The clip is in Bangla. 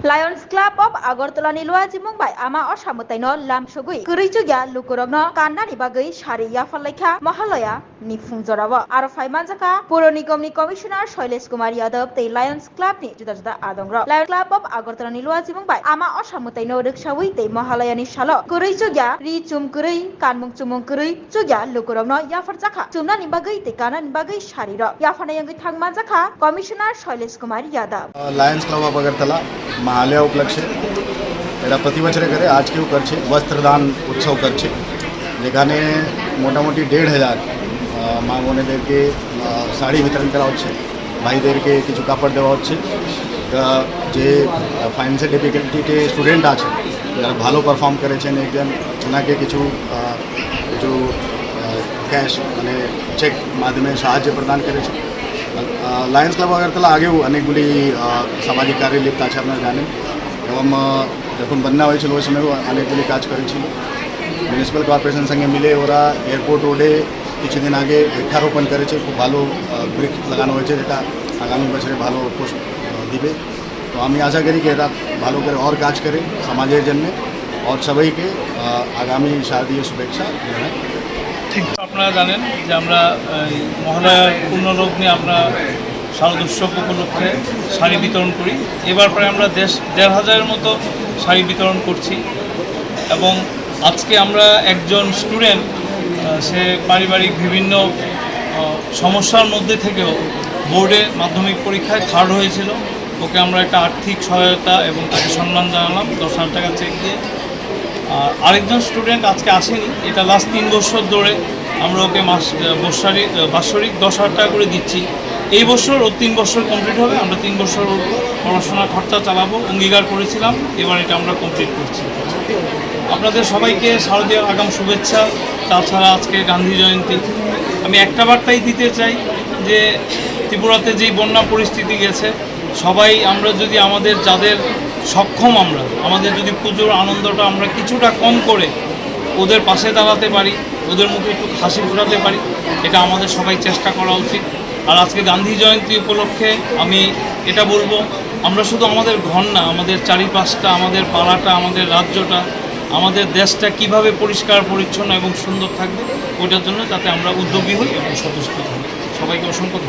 Lions club Lions club of Agartala નિલવાજી Mumbai આમાં અસામતાઈનો লুকুরগ্ন કરીચુગ્યા લુકુરગ્ન সারি બાગઈ સારીયા মহালয়া নিফুং জরাব আর ফাইমানজাকা পুর নিগম কমিশনার শৈলেশ কুমার ইয়াদব তে লায়ন্স ক্লাব নি জুদা জুদা আদংর লায়ন্স ক্লাব অফ আগরতলা নিলুয়াজি মুম্বাই আমা অসামতাই নো রিক্সা উই তে মহালয়ানি সাল কুরই জুগা রি চুম কুরি কানমুং চুমুং কুরি চুগিয়া লুকুরগ্ন ন ইয়াফার জাকা চুমনা নি বাগই তে কানা নি সারি র ইয়াফানা ইয়াঙ্গি থাংমা জাকা commissioner Shailesh Kumar Yadav Lions club of Agartala મહાલયા ઉપલક્ષે એના પ્રતિવચરે કરે આજ કેવું કરશે વસ્ત્રદાન ઉત્સવ કરશે যেখানে মোটামুটি দেড় হাজার আহ, মা বোনেদেরকে আহ, শাড়ি বিতরণ করা হচ্ছে ভাইদেরকে কিছু কাপড় দেওয়া হচ্ছে আহ, যে ফাইন্যান্সিয়াল ডিফিকাল্টিতে স্টুডেন্ট আছে যারা ভালো পারফর্ম করেছেন একজন ওনাকে কিছু আহ, কিছু ক্যাশ মানে চেক মাধ্যমে সাহায্য প্রদান করেছে লায়ন্স ক্লাব আগরতলা আগেও অনেকগুলি আহ, সামাজিক কার্যে লিপ্ত আছে আপনারা জানেন এবং আহ, যখন বন্যা হয়েছিল ওই সময়ও অনেকগুলি কাজ করেছিল মিউনিসিপ্যাল কর্পোরেশন সঙ্গে মিলে ওরা এয়ারপোর্ট রোডে কিছুদিন আগে বৃক্ষারোপণ করেছে খুব ভালো আহ, বৃক্ষ লাগানো হয়েছে যেটা আগামী বছরে ভালো পুষ আহ, দিবে তো আমি আশা করি কি এরা ভালো করে ওর কাজ করে সমাজের জন্য और সবাইকে আহ, আগামী শারদীয় শুভেচ্ছা জানাই আপনারা জানেন যে আমরা, এই মহালয়ার পূর্ণলগ্নে আমরা শারদোৎসব উপলক্ষে শাড়ি বিতরণ করি। এবার প্রায় আমরা দেশ, দেড় হাজারের মতো শাড়ি বিতরণ করছি। এবং আজকে আমরা একজন স্টুডেন্ট সে পারিবারিক বিভিন্ন সমস্যার মধ্যে থেকেও বোর্ডে মাধ্যমিক পরীক্ষায় থার্ড হয়েছিল। ওকে আমরা একটা আর্থিক সহায়তা এবং তাকে সম্মান জানালাম, দশ হাজার টাকা চেক দিয়ে। আর আরেকজন স্টুডেন্ট আজকে আসেনি। এটা লাস্ট তিন বছর ধরে আমরা ওকে মাস বৎসারিক বাৎসরিক দশ হাজার টাকা করে দিচ্ছি। এই বছর ও তিন বছর কমপ্লিট হবে, আমরা তিন বছর পড়াশোনার খরচা চালাবো, অঙ্গীকার করেছিলাম, এবার এটা আমরা কমপ্লিট করছি। আপনাদের সবাইকে শারদীয় আগাম শুভেচ্ছা, তাছাড়া আজকে গান্ধী জয়ন্তী। আমি একটা বার্তাই দিতে চাই যে ত্রিপুরাতে যেই বন্যা পরিস্থিতি গেছে, সবাই আমরা যদি আমাদের যাদের সক্ষম আমরা। আমাদের যদি পুজোর আনন্দটা আমরা কিছুটা কম করে ওদের পাশে দাঁড়াতে পারি, ওদের মুখে একটু হাসি ফোটাতে পারি, এটা আমাদের সবাই চেষ্টা করা উচিত। আর আজকে গান্ধী জয়ন্তী উপলক্ষে আমি এটা বলব, আমরা শুধু আমাদের ঘর না, আমাদের চারিপাশটা, আমাদের পাড়াটা, আমাদের রাজ্যটা, আমাদের দেশটা কীভাবে পরিষ্কার, পরিচ্ছন্ন এবং সুন্দর থাকবে ওইটার জন্য যাতে আমরা উদ্যোগী হই এবং সচেষ্ট হই সবাইকে অসংখ্য